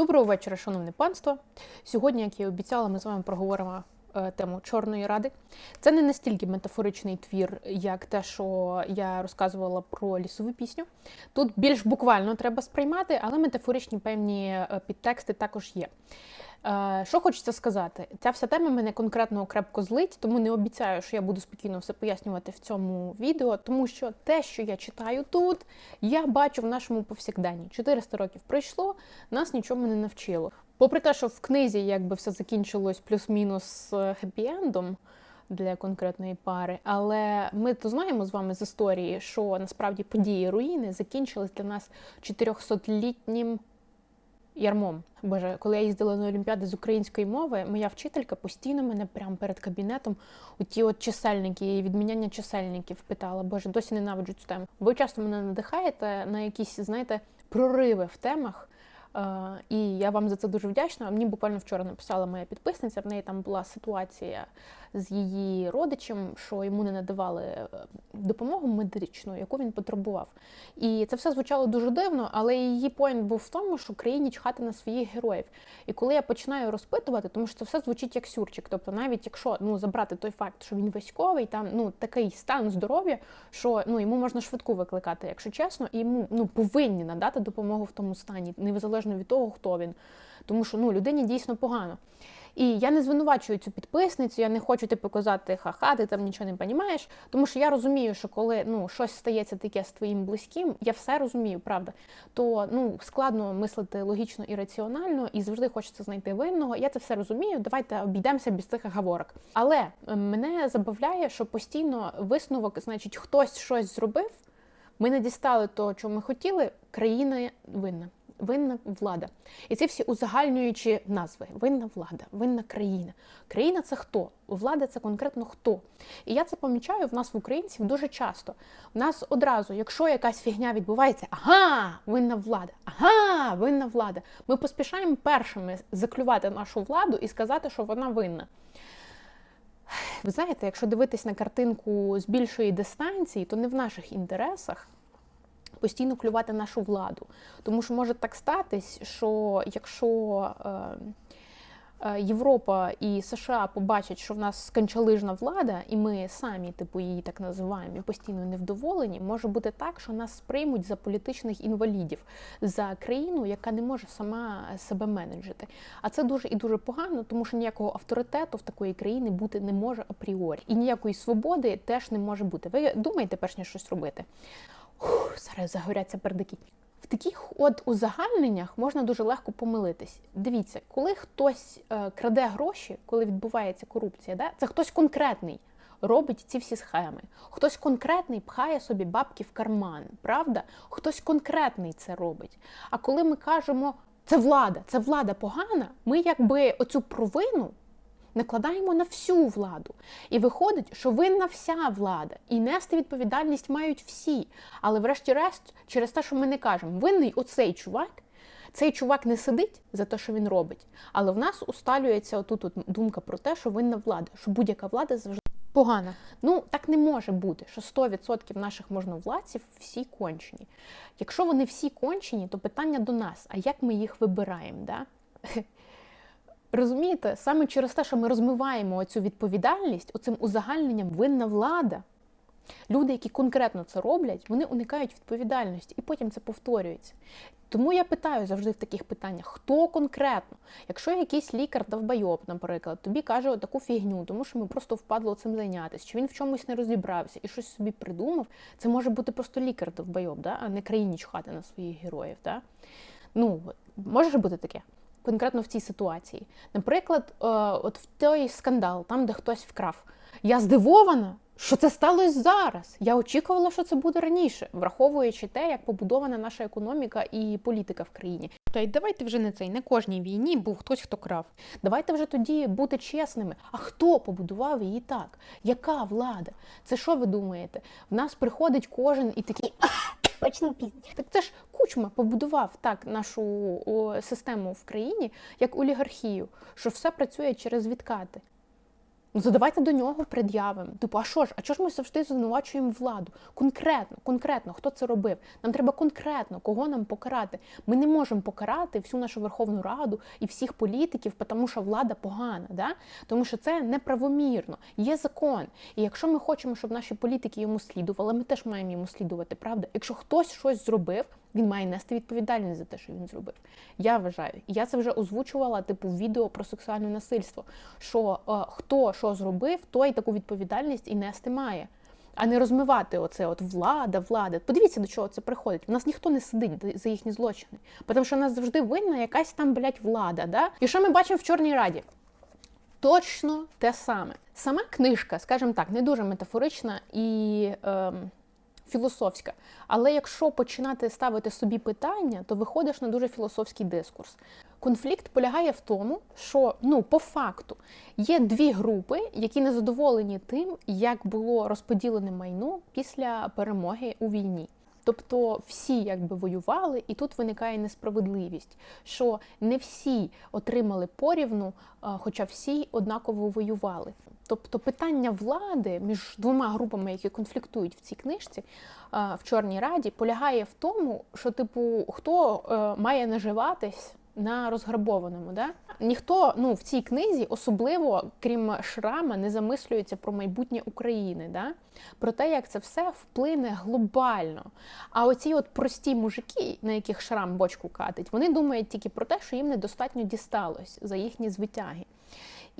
Доброго вечора, шановне панство. Сьогодні, як і обіцяла, ми з вами проговоримо тему Чорної ради. Це не настільки метафоричний твір, як те, що я розказувала про лісову пісню. Тут більш буквально треба сприймати, але метафоричні певні е, підтексти також є. Е, Що хочеться сказати? Ця вся тема мене конкретно крепко злить, тому не обіцяю, що я буду спокійно все пояснювати в цьому відео, тому що те, що я читаю тут, я бачу в нашому повсякденні. 400 років пройшло, нас нічому не навчило. Попри те, що в книзі якби все закінчилось плюс-мінус е, хеппі-ендом для конкретної пари, але ми то знаємо з вами з історії, що насправді події руїни закінчились для нас 400-літнім ярмом. Боже, коли я їздила на Олімпіади з української мови, моя вчителька постійно мене прямо перед кабінетом у ті от чисельники і відміняння чисельників питала. Боже, досі ненавиджу цю тему. Ви часто мене надихаєте на якісь, знаєте, прориви в темах. Е, і я вам за це дуже вдячна. Мені буквально вчора написала моя підписниця. В неї там була ситуація з її родичем, що йому не надавали е, допомогу медичну, яку він потребував. І це все звучало дуже дивно, але її поінт був в тому, що країні чхати на своїх героїв. І коли я починаю розпитувати, тому що це все звучить як сюрчик. Тобто, навіть якщо ну забрати той факт, що він військовий, там ну такий стан здоров'я, що ну йому можна швидку викликати, якщо чесно, і йому ну повинні надати допомогу в тому стані, незалежно від того, хто він. Тому що ну людині дійсно погано. І я не звинувачую цю підписницю, я не хочу типу казати ха-ха, ти там нічого не розумієш. Тому що я розумію, що коли ну щось стається таке з твоїм близьким, я все розумію, правда. То ну складно мислити логічно і раціонально, і завжди хочеться знайти винного. Я це все розумію. Давайте обійдемося без цих говорок. Але е, мене забавляє, що постійно висновок, значить, хтось щось зробив. Ми не дістали того, чого ми хотіли. Країна винна винна влада. І ці всі узагальнюючі назви: винна влада, винна країна. Країна це хто? Влада це конкретно хто. І я це помічаю в нас в українців дуже часто. У нас одразу, якщо якась фігня відбувається, ага, винна влада, ага, винна влада. Ми поспішаємо першими заклювати нашу владу і сказати, що вона винна. Ви знаєте, якщо дивитись на картинку з більшої дистанції, то не в наших інтересах постійно клювати нашу владу. Тому що може так статись, що якщо е, е, Європа і США побачать, що в нас сканчалижна влада, і ми самі, типу, її так називаємо, і постійно невдоволені, може бути так, що нас сприймуть за політичних інвалідів, за країну, яка не може сама себе менеджити. А це дуже і дуже погано, тому що ніякого авторитету в такої країни бути не може апріорі. І ніякої свободи теж не може бути. Ви думаєте, перш ніж щось робити? Ух, зараз загоряться пердики. В таких от узагальненнях можна дуже легко помилитись. Дивіться, коли хтось е, краде гроші, коли відбувається корупція, да, це хтось конкретний робить ці всі схеми. Хтось конкретний пхає собі бабки в карман, правда? Хтось конкретний це робить. А коли ми кажемо, це влада, це влада погана, ми якби оцю провину накладаємо на всю владу. І виходить, що винна вся влада, і нести відповідальність мають всі. Але, врешті-решт, через те, що ми не кажемо, винний оцей чувак. Цей чувак не сидить за те, що він робить, але в нас усталюється отут от думка про те, що винна влада, що будь-яка влада завжди погана. Ну так не може бути, що 100% наших можновладців всі кончені. Якщо вони всі кончені, то питання до нас: а як ми їх вибираємо? Да? Розумієте, саме через те, що ми розмиваємо цю відповідальність, оцим узагальненням винна влада. Люди, які конкретно це роблять, вони уникають відповідальності і потім це повторюється. Тому я питаю завжди в таких питаннях, хто конкретно? Якщо якийсь лікар довбайоб, наприклад, тобі каже таку фігню, тому що ми просто впадло цим зайнятися, чи він в чомусь не розібрався і щось собі придумав, це може бути просто лікар довбайоб, да? а не країні чхати на своїх героїв. Да? Ну, може бути таке конкретно в цій ситуації. Наприклад, е, от в той скандал, там, де хтось вкрав. Я здивована, що це сталося зараз. Я очікувала, що це буде раніше, враховуючи те, як побудована наша економіка і політика в країні. Та й давайте вже не цей, не кожній війні був хтось, хто крав. Давайте вже тоді бути чесними. А хто побудував її так? Яка влада? Це що ви думаєте? В нас приходить кожен і такий. Почну пізні, Так це ж кучма побудував так нашу систему в країні як олігархію, що все працює через відкати. Ну, задавайте до нього пред'явимо. Типу, а що ж, а чого ж ми завжди звинувачуємо владу? Конкретно, конкретно, хто це робив? Нам треба конкретно, кого нам покарати. Ми не можемо покарати всю нашу Верховну Раду і всіх політиків, тому що влада погана, да? тому що це неправомірно. Є закон. І якщо ми хочемо, щоб наші політики йому слідували, ми теж маємо йому слідувати, правда? Якщо хтось щось зробив, він має нести відповідальність за те, що він зробив. Я вважаю, і я це вже озвучувала, типу, відео про сексуальне насильство. Що е, хто що зробив, той таку відповідальність і нести має. А не розмивати оце от влада, влада. Подивіться, до чого це приходить. У нас ніхто не сидить за їхні злочини. Тому що у нас завжди винна якась там, блядь, влада. Да? І що ми бачимо в Чорній Раді? Точно те саме. Сама книжка, скажімо так, не дуже метафорична і. Е, філософська. Але якщо починати ставити собі питання, то виходиш на дуже філософський дискурс. Конфлікт полягає в тому, що ну по факту є дві групи, які не задоволені тим, як було розподілене майно після перемоги у війні. Тобто всі якби воювали, і тут виникає несправедливість, що не всі отримали порівну, хоча всі однаково воювали. Тобто питання влади між двома групами, які конфліктують в цій книжці в Чорній Раді, полягає в тому, що типу хто е, має наживатись на розграбованому. Да? Ніхто ну, в цій книзі, особливо крім Шрама, не замислюється про майбутнє України, да? про те, як це все вплине глобально. А оці от прості мужики, на яких Шрам бочку катить, вони думають тільки про те, що їм недостатньо дісталось за їхні звитяги.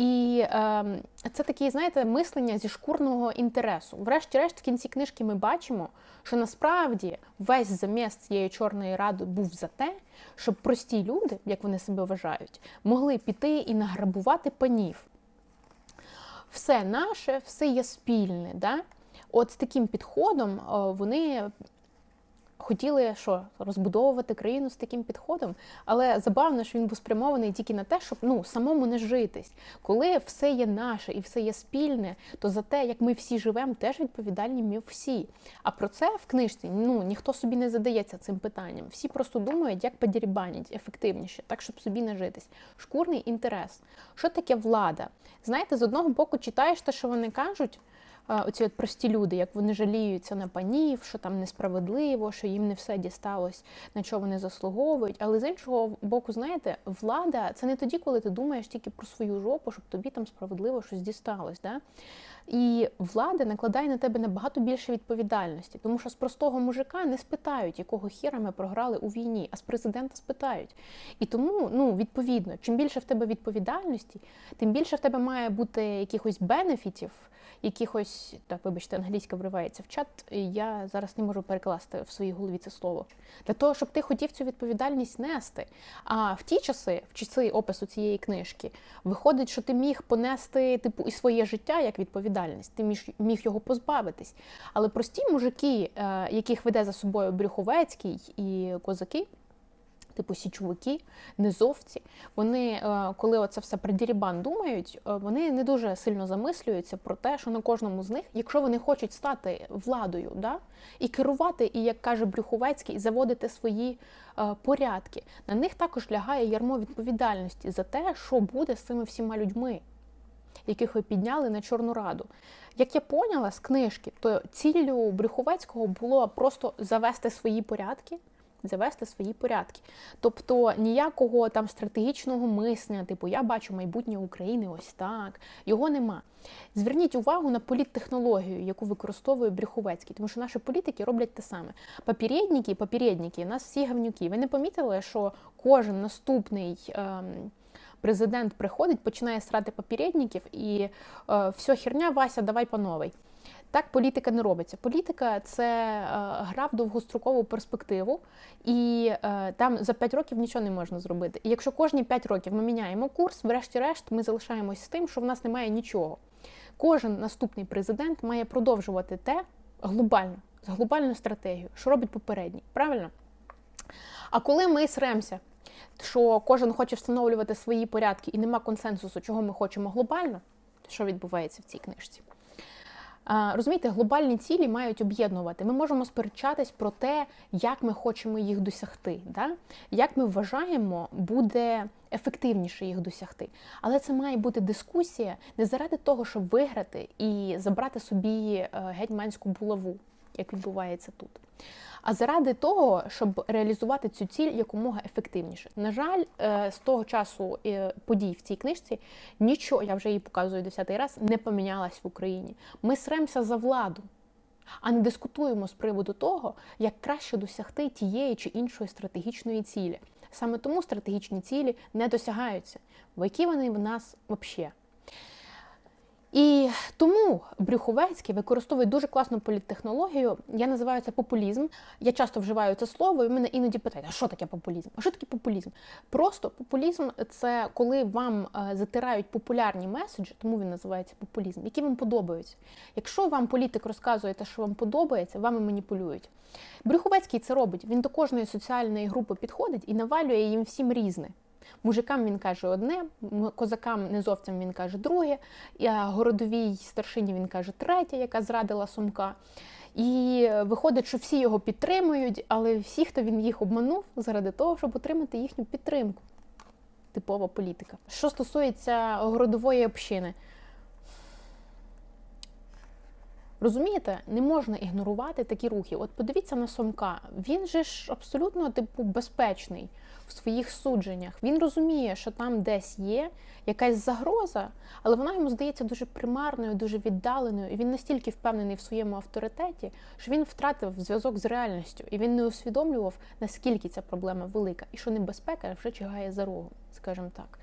І е, це таке, знаєте, мислення зі шкурного інтересу. Врешті-решт, в кінці книжки ми бачимо, що насправді весь заміс цієї чорної ради був за те, щоб прості люди, як вони себе вважають, могли піти і награбувати панів. Все наше, все є спільне. Да? От з таким підходом вони хотіли що розбудовувати країну з таким підходом, але забавно, що він був спрямований тільки на те, щоб ну самому не житись. Коли все є наше і все є спільне, то за те, як ми всі живемо, теж відповідальні ми всі. А про це в книжці ну ніхто собі не задається цим питанням. Всі просто думають, як подірібанять ефективніше, так щоб собі не житись. Шкурний інтерес. Що таке влада? Знаєте, з одного боку читаєш те, що вони кажуть оці от прості люди, як вони жаліються на панів, що там несправедливо, що їм не все дісталось, на що вони заслуговують. Але з іншого боку, знаєте, влада це не тоді, коли ти думаєш тільки про свою жопу, щоб тобі там справедливо щось дісталось. Да? І влада накладає на тебе набагато більше відповідальності, тому що з простого мужика не спитають, якого хіра ми програли у війні, а з президента спитають. І тому, ну, відповідно, чим більше в тебе відповідальності, тим більше в тебе має бути якихось бенефітів, якихось, так, вибачте, англійська вривається в чат, я зараз не можу перекласти в своїй голові це слово. Для того, щоб ти хотів цю відповідальність нести. А в ті часи, в часи опису цієї книжки, виходить, що ти міг понести типу і своє життя як відповідальність, ти міг, його позбавитись. Але прості мужики, е, яких веде за собою Брюховецький і козаки типу січовики, низовці, вони, е, коли оце все про дірібан думають, е, вони не дуже сильно замислюються про те, що на кожному з них, якщо вони хочуть стати владою, да, і керувати, і як каже Брюховецький, заводити свої порядки, на них також лягає ярмо відповідальності за те, що буде з цими всіма людьми. Яких ви підняли на Чорну Раду. Як я поняла з книжки, то ціллю Брюховецького було просто завести свої порядки, завести свої порядки. Тобто ніякого там стратегічного мислення, типу я бачу майбутнє України ось так, його нема. Зверніть увагу на політтехнологію, яку використовує Брюховецький, тому що наші політики роблять те саме. Папірєдники, папірєдники, нас всі гавнюки. Ви не помітили, що кожен наступний. Ем, Президент приходить, починає срати попередників і е, все, херня, Вася, давай по новій. Так політика не робиться. Політика це е, гра в довгострокову перспективу, і е, там за 5 років нічого не можна зробити. І якщо кожні 5 років ми міняємо курс, врешті-решт ми залишаємось з тим, що в нас немає нічого. Кожен наступний президент має продовжувати те глобально, з глобальною стратегією, що робить попередній. Правильно? А коли ми сремся, що кожен хоче встановлювати свої порядки і нема консенсусу, чого ми хочемо глобально, що відбувається в цій книжці? Розумієте, глобальні цілі мають об'єднувати. Ми можемо сперечатись про те, як ми хочемо їх досягти, да? як ми вважаємо, буде ефективніше їх досягти. Але це має бути дискусія не заради того, щоб виграти і забрати собі е, гетьманську булаву, як відбувається тут. А заради того, щоб реалізувати цю ціль якомога ефективніше. На жаль, е, з того часу е, подій в цій книжці нічого, я вже її показую десятий раз, не помінялось в Україні. Ми сремося за владу, а не дискутуємо з приводу того, як краще досягти тієї чи іншої стратегічної цілі. Саме тому стратегічні цілі не досягаються, бо які вони в нас взагалі. І тому Брюховецький використовує дуже класну політтехнологію. Я називаю це популізм. Я часто вживаю це слово, і мене іноді питають, а що таке популізм? А що таке популізм? Просто популізм це коли вам е, затирають популярні меседжі, тому він називається популізм, які вам подобаються. Якщо вам політик розказує те, що вам подобається, вами маніпулюють. Брюховецький це робить. Він до кожної соціальної групи підходить і навалює їм всім різне. Мужикам він каже одне, козакам не зовсім він каже друге, а городовій старшині він каже третє, яка зрадила сумка. І виходить, що всі його підтримують, але всі, хто він їх обманув, заради того, щоб отримати їхню підтримку. Типова політика. Що стосується городової общини, Розумієте, не можна ігнорувати такі рухи. От подивіться на Сомка. Він же ж абсолютно типу безпечний в своїх судженнях. Він розуміє, що там десь є якась загроза, але вона йому здається дуже примарною, дуже віддаленою. І він настільки впевнений в своєму авторитеті, що він втратив зв'язок з реальністю, і він не усвідомлював, наскільки ця проблема велика, і що небезпека вже чигає за рогом, скажімо так.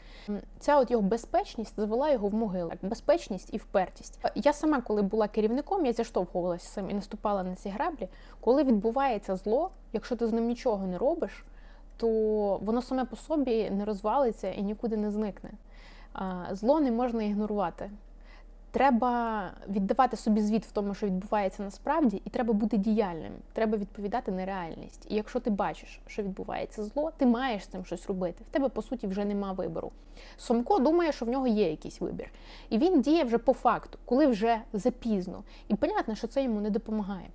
Ця от його безпечність завела його в могилу. Безпечність і впертість. Я сама, коли була керівником, я зіштовхувалася з цим і наступала на ці граблі. Коли відбувається зло, якщо ти з ним нічого не робиш, то воно саме по собі не розвалиться і нікуди не зникне. Зло не можна ігнорувати. Треба віддавати собі звіт в тому, що відбувається насправді, і треба бути діяльним. Треба відповідати на реальність. І якщо ти бачиш, що відбувається зло, ти маєш з цим щось робити. В тебе, по суті, вже нема вибору. Сомко думає, що в нього є якийсь вибір. І він діє вже по факту, коли вже запізно. І понятно, що це йому не допомагає.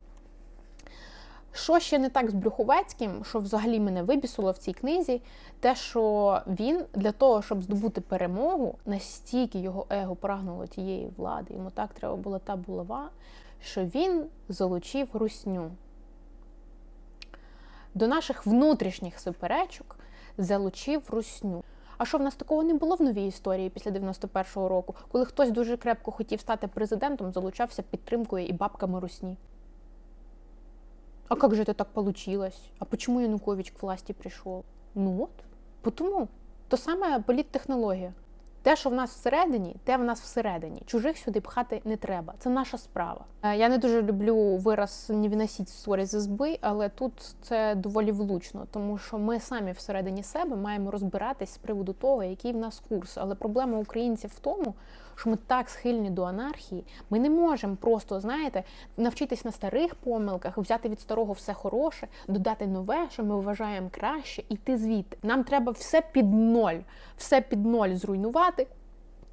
Що ще не так з Брюховецьким, що взагалі мене вибісило в цій книзі, те, що він для того, щоб здобути перемогу, настільки його его прагнуло тієї влади, йому так треба була та булава, що він залучив русню. До наших внутрішніх суперечок залучив русню. А що в нас такого не було в новій історії після 91-го року, коли хтось дуже крепко хотів стати президентом, залучався підтримкою і бабками русні? А как же это так получилось? А почему Янукович к власти пришел? Ну от, потому. То саме політтехнологія. Те, що в нас всередині, те в нас всередині. Чужих сюди пхати не треба. Це наша справа. Е, я не дуже люблю вираз «не виносіть ссорі з збий, але тут це доволі влучно, тому що ми самі всередині себе маємо розбиратись з приводу того, який в нас курс. Але проблема українців в тому, що ми так схильні до анархії, ми не можемо просто, знаєте, навчитись на старих помилках, взяти від старого все хороше, додати нове, що ми вважаємо краще, і йти звідти. Нам треба все під ноль, все під ноль зруйнувати.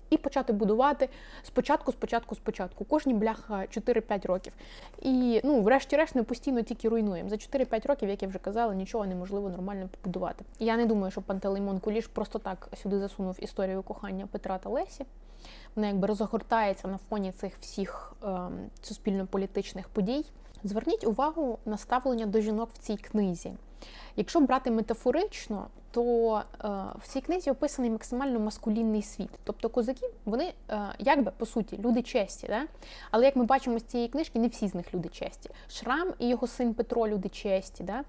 І почати будувати спочатку, спочатку, спочатку, кожні бляха 4-5 років. І ну, врешті-решт, ми постійно тільки руйнуємо. За 4-5 років, як я вже казала, нічого неможливо нормально побудувати. Я не думаю, що Пантелеймон Куліш просто так сюди засунув історію кохання Петра та Лесі вона якби розгортається на фоні цих всіх е, суспільно-політичних подій. Зверніть увагу на ставлення до жінок в цій книзі. Якщо брати метафорично, то е, в цій книзі описаний максимально маскулінний світ. Тобто козаки, вони е, якби по суті люди честі. Да? Але як ми бачимо з цієї книжки, не всі з них люди честі. Шрам і його син Петро люди честі. Да?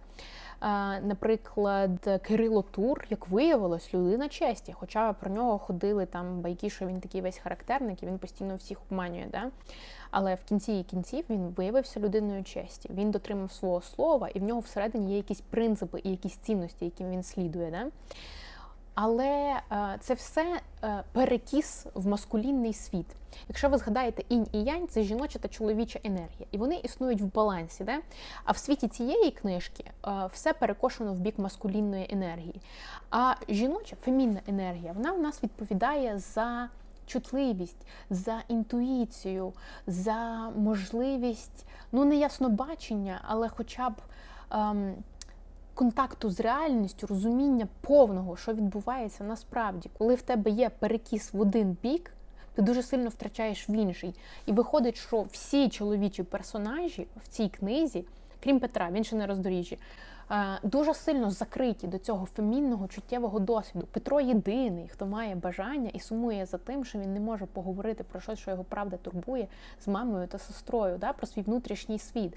Наприклад, Кирило Тур, як виявилось, людина честі. Хоча про нього ходили там байки, що він такий весь характерник і він постійно всіх обманює. Да? Але в кінці кінців він виявився людиною честі. Він дотримав свого слова, і в нього всередині є якісь принципи і якісь цінності, яким він слідує. Да? Але е, це все е, перекіс в маскулінний світ. Якщо ви згадаєте інь і янь, це жіноча та чоловіча енергія, і вони існують в балансі. Да? А в світі цієї книжки е, все перекошено в бік маскулінної енергії. А жіноча фемінна енергія вона в нас відповідає за чутливість, за інтуїцію, за можливість, ну не яснобачення, але хоча б ем, контакту з реальністю, розуміння повного, що відбувається насправді, коли в тебе є перекіс в один бік. Ти дуже сильно втрачаєш в інший. І виходить, що всі чоловічі персонажі в цій книзі, крім Петра, він ще не роздоріжжі, е, дуже сильно закриті до цього фемінного чуттєвого досвіду. Петро єдиний, хто має бажання і сумує за тим, що він не може поговорити про щось, що його правда турбує з мамою та сестрою, да, про свій внутрішній світ.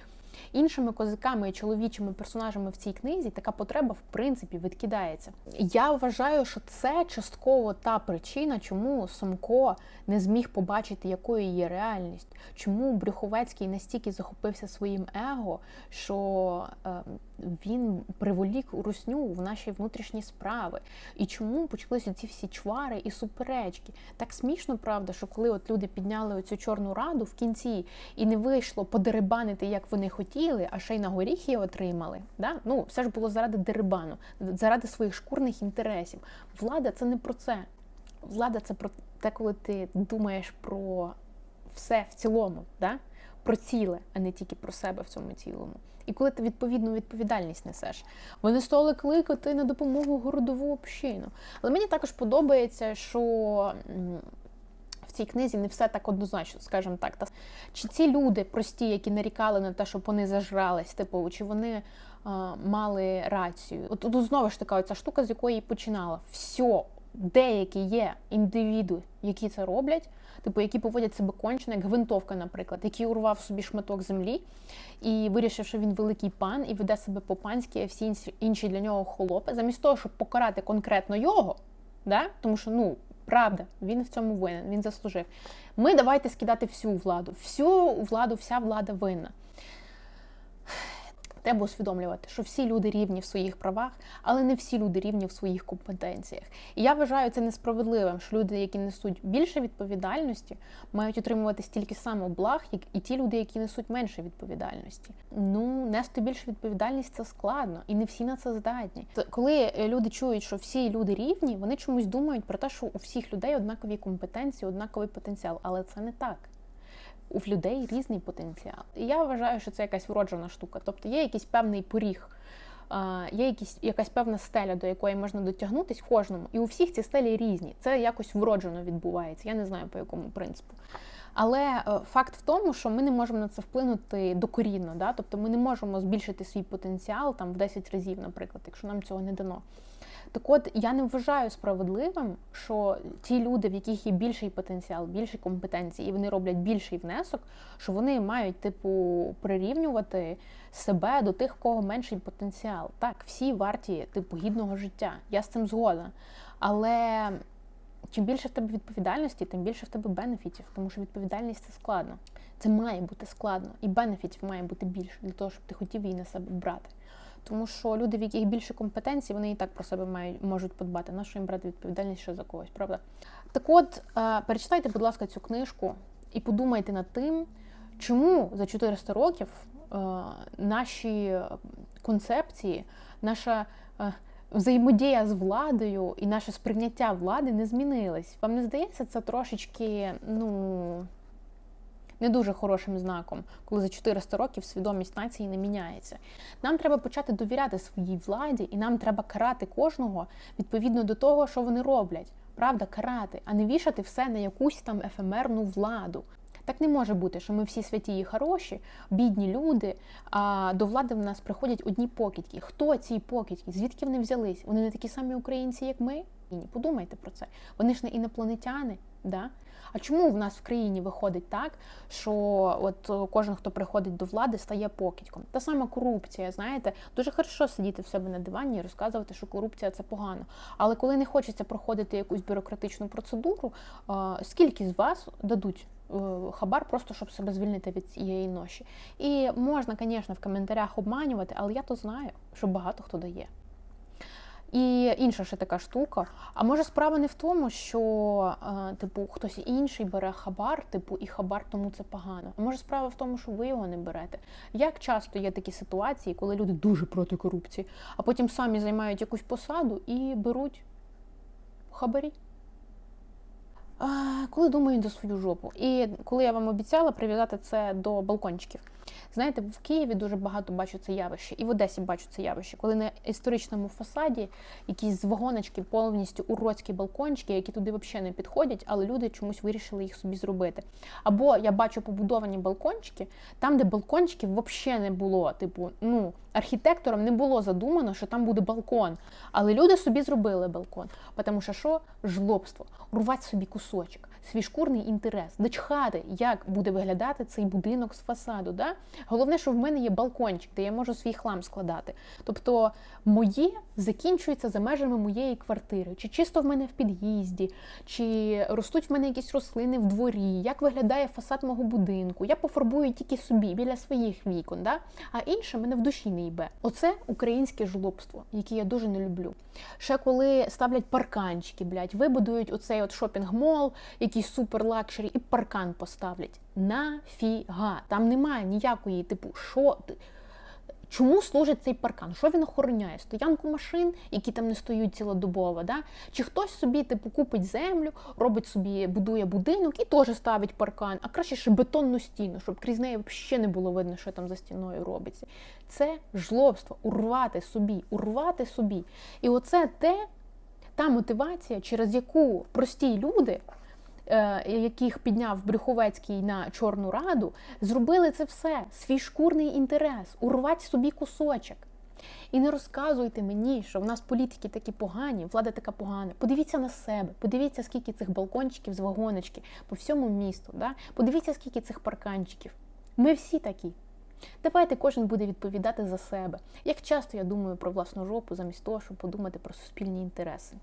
Іншими козаками і чоловічими персонажами в цій книзі така потреба в принципі відкидається. Я вважаю, що це частково та причина, чому Сомко не зміг побачити, якою є реальність, чому Брюховецький настільки захопився своїм его, що е, він приволік русню в наші внутрішні справи. І чому почалися ці всі чвари і суперечки? Так смішно, правда, що коли от люди підняли оцю чорну раду в кінці і не вийшло подерибанити, як вони хотіли, а ще й на горіхи отримали. Да? Ну, все ж було заради дерибану, заради своїх шкурних інтересів. Влада це не про це. Влада це про те, коли ти думаєш про все в цілому, да? про ціле, а не тільки про себе в цьому цілому. І коли ти відповідну відповідальність несеш, вони стали кликати на допомогу городову общину. Але мені також подобається, що цій книзі не все так однозначно, скажімо так. Та чи ці люди прості, які нарікали на те, щоб вони зажрались, типу, чи вони а, мали рацію? От тут знову ж така ця штука, з якої починала. Все, деякі є індивіди, які це роблять типу, які поводять себе кончено, як гвинтовка, наприклад, який урвав собі шматок землі і вирішив, що він великий пан і веде себе по-панськи, а всі інші для нього холопи, замість того, щоб покарати конкретно його, да? тому що, ну. Правда, він в цьому винен, він заслужив. Ми давайте скидати всю владу. Всю владу, вся влада винна. Треба усвідомлювати, що всі люди рівні в своїх правах, але не всі люди рівні в своїх компетенціях. І я вважаю це несправедливим, що люди, які несуть більше відповідальності, мають отримувати стільки само благ, як і ті люди, які несуть менше відповідальності. Ну, нести більше відповідальність це складно, і не всі на це здатні. Коли люди чують, що всі люди рівні, вони чомусь думають про те, що у всіх людей однакові компетенції, однаковий потенціал, але це не так у людей різний потенціал. І я вважаю, що це якась вроджена штука. Тобто є якийсь певний поріг, є якісь, якась певна стеля, до якої можна дотягнутись кожному. І у всіх ці стелі різні. Це якось вроджено відбувається. Я не знаю по якому принципу. Але е, факт в тому, що ми не можемо на це вплинути докорінно. Да? Тобто ми не можемо збільшити свій потенціал там в 10 разів, наприклад, якщо нам цього не дано. Так от я не вважаю справедливим, що ті люди, в яких є більший потенціал, більші компетенції, і вони роблять більший внесок, що вони мають, типу, прирівнювати себе до тих, в кого менший потенціал. Так, всі варті типу гідного життя. Я з цим згодна. Але чим більше в тебе відповідальності, тим більше в тебе бенефітів, тому що відповідальність це складно. Це має бути складно, і бенефітів має бути більше для того, щоб ти хотів її на себе брати. Тому що люди, в яких більше компетенцій, вони і так про себе мають можуть подбати. На що їм брати відповідальність ще за когось, правда? Так от, е, перечитайте, будь ласка, цю книжку і подумайте над тим, чому за 400 років е, наші концепції, наша е, взаємодія з владою і наше сприйняття влади не змінились. Вам не здається, це трошечки, ну не дуже хорошим знаком, коли за 400 років свідомість нації не міняється. Нам треба почати довіряти своїй владі, і нам треба карати кожного відповідно до того, що вони роблять. Правда, карати, а не вішати все на якусь там ефемерну владу. Так не може бути, що ми всі святі і хороші, бідні люди, а до влади в нас приходять одні покидьки. Хто ці покидьки? Звідки вони взялись? Вони не такі самі українці, як ми? Ні, подумайте про це. Вони ж не інопланетяни. Да? А чому в нас в країні виходить так, що от е, кожен, хто приходить до влади, стає покидьком? Та сама корупція, знаєте, дуже хорошо сидіти в себе на дивані і розказувати, що корупція це погано. Але коли не хочеться проходити якусь бюрократичну процедуру, скільки з вас дадуть? Е, хабар просто щоб себе звільнити від цієї ноші. І можна, звісно, в коментарях обманювати, але я то знаю, що багато хто дає. І інша ще така штука. А може справа не в тому, що е, типу хтось інший бере хабар, типу, і хабар тому це погано. А може справа в тому, що ви його не берете. Як часто є такі ситуації, коли люди дуже проти корупції, а потім самі займають якусь посаду і беруть хабарі? Коли думаю до свою жопу. І коли я вам обіцяла прив'язати це до балкончиків. Знаєте, в Києві дуже багато бачу це явище, і в Одесі бачу це явище, коли на історичному фасаді якісь з вагоночки повністю уродські балкончики, які туди взагалі не підходять, але люди чомусь вирішили їх собі зробити. Або я бачу побудовані балкончики, там, де балкончиків взагалі не було. Типу, ну архітекторам не було задумано, що там буде балкон. Але люди собі зробили балкон. Тому що що? Жлобство, урвати собі кусочок, свій шкурний інтерес, дочхати, як буде виглядати цей будинок з фасаду. Да? Головне, що в мене є балкончик, де я можу свій хлам складати. Тобто моє закінчується за межами моєї квартири, чи чисто в мене в під'їзді, чи ростуть в мене якісь рослини в дворі, як виглядає фасад мого будинку. Я пофарбую тільки собі біля своїх вікон, да? а інше мене в душі не йбе. Оце українське жлобство, яке я дуже не люблю. Ще коли ставлять парканчики, блядь, вибудують оцей от шопінг-мол, якийсь супер лакшері, і паркан поставлять. Нафіга. Там немає ніякої, типу, що. Чому служить цей паркан? Що він охороняє? Стоянку машин, які там не стоють цілодобово, да? Чи хтось собі типу купить землю, робить собі, будує будинок і теж ставить паркан, а краще ще бетонну стіну, щоб крізь неї взагалі не було видно, що там за стіною робиться. Це жлобство, урвати собі, урвати собі. І оце те, та мотивація, через яку прості люди. Е, яких підняв Брюховецький на Чорну Раду, зробили це все, свій шкурний інтерес, урвати собі кусочок. І не розказуйте мені, що в нас політики такі погані, влада така погана. Подивіться на себе, подивіться, скільки цих балкончиків з вагоночки по всьому місту. Да? Подивіться, скільки цих парканчиків. Ми всі такі. Давайте кожен буде відповідати за себе. Як часто я думаю про власну жопу, замість того, щоб подумати про суспільні інтереси.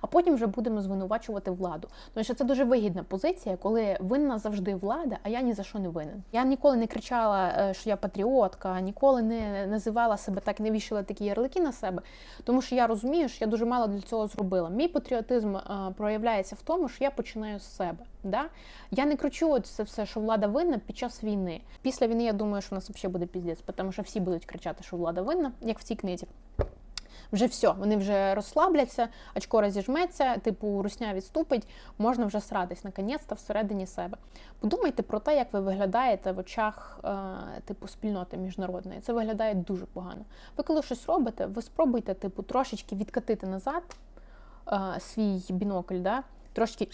А потім вже будемо звинувачувати владу. Тому що це дуже вигідна позиція, коли винна завжди влада, а я ні за що не винен. Я ніколи не кричала, е, що я патріотка, ніколи не називала себе так, не вішала такі ярлики на себе, тому що я розумію, що я дуже мало для цього зробила. Мій патріотизм е, проявляється в тому, що я починаю з себе. Да? Я не кричу це все, що влада винна під час війни. Після війни я думаю, що у нас взагалі буде піздець, тому що всі будуть кричати, що влада винна, як в цій книзі вже все, вони вже розслабляться, очко розіжметься, типу русня відступить, можна вже сратись наконець-то всередині себе. Подумайте про те, як ви виглядаєте в очах е, типу спільноти міжнародної. Це виглядає дуже погано. Ви коли щось робите, ви спробуйте типу, трошечки відкатити назад е, свій бінокль, да? трошки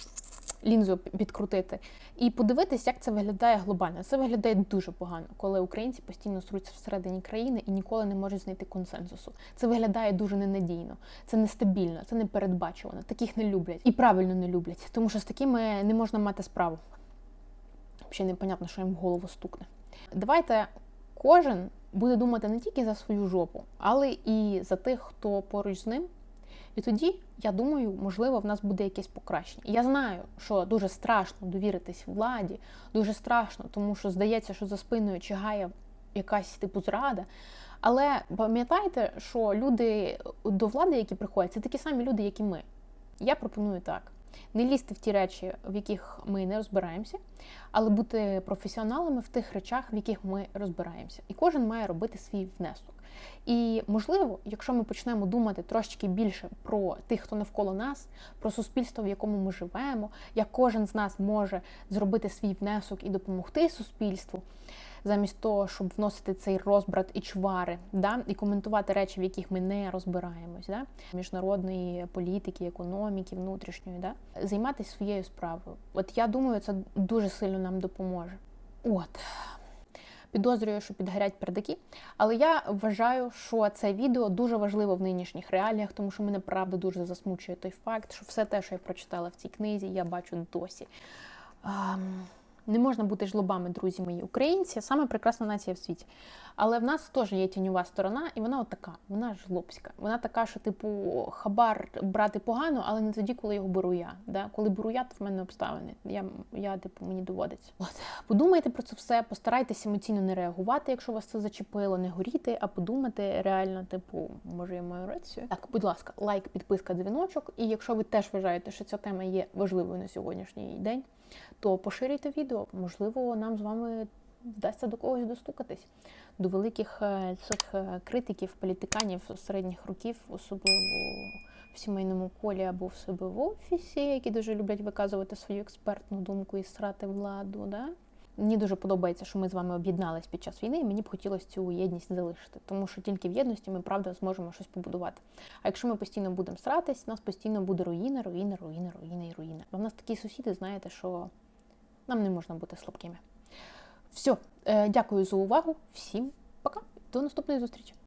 лінзу підкрутити і подивитись, як це виглядає глобально. Це виглядає дуже погано, коли українці постійно сруться всередині країни і ніколи не можуть знайти консенсусу. Це виглядає дуже ненадійно, це нестабільно, це не передбачувано. Таких не люблять і правильно не люблять, тому що з такими не можна мати справу. Взагалі непонятно, що їм в голову стукне. Давайте кожен буде думати не тільки за свою жопу, але і за тих, хто поруч з ним. І тоді, я думаю, можливо, в нас буде якесь покращення. Я знаю, що дуже страшно довіритись владі, дуже страшно, тому що здається, що за спиною чигає якась типу зрада. Але пам'ятайте, що люди до влади, які приходять, це такі самі люди, як і ми. Я пропоную так: не лізти в ті речі, в яких ми не розбираємося, але бути професіоналами в тих речах, в яких ми розбираємося. І кожен має робити свій внесок. І можливо, якщо ми почнемо думати трошки більше про тих, хто навколо нас, про суспільство, в якому ми живемо, як кожен з нас може зробити свій внесок і допомогти суспільству, замість того, щоб вносити цей розбрат і чвари, да, і коментувати речі, в яких ми не розбираємось, да, міжнародної політики, економіки, внутрішньої, да, займатися своєю справою. От я думаю, це дуже сильно нам допоможе. От. Підозрюю, що підгорять пердаки. Але я вважаю, що це відео дуже важливо в нинішніх реаліях, тому що мене правда дуже засмучує той факт, що все те, що я прочитала в цій книзі, я бачу досі. Не можна бути жлобами, друзі мої, українці, саме прекрасна нація в світі. Але в нас теж є тіньова сторона, і вона от така, вона жлобська. Вона така, що, типу, хабар брати погано, але не тоді, коли його беру я. Да? Коли беру я, то в мене обставини. Я, я типу, мені доводиться. От. Подумайте про це все, постарайтесь емоційно не реагувати, якщо вас це зачепило, не горіти, а подумати реально, типу, може, я маю рацію. Так, будь ласка, лайк, підписка, дзвіночок. І якщо ви теж вважаєте, що ця тема є важливою на сьогоднішній день то поширюйте відео. Можливо, нам з вами вдасться до когось достукатись, до великих е, цих е, критиків, політиканів середніх років, особливо в сімейному колі або в себе в офісі, які дуже люблять виказувати свою експертну думку і срати владу. Да? Мені дуже подобається, що ми з вами об'єднались під час війни, і мені б хотілося цю єдність залишити, тому що тільки в єдності ми правда зможемо щось побудувати. А якщо ми постійно будемо сратись, у нас постійно буде руїна, руїна, руїна, руїна і руїна. А в нас такі сусіди, знаєте, що нам не можна бути слабкими. Все, дякую за увагу. Всім пока. До наступної зустрічі.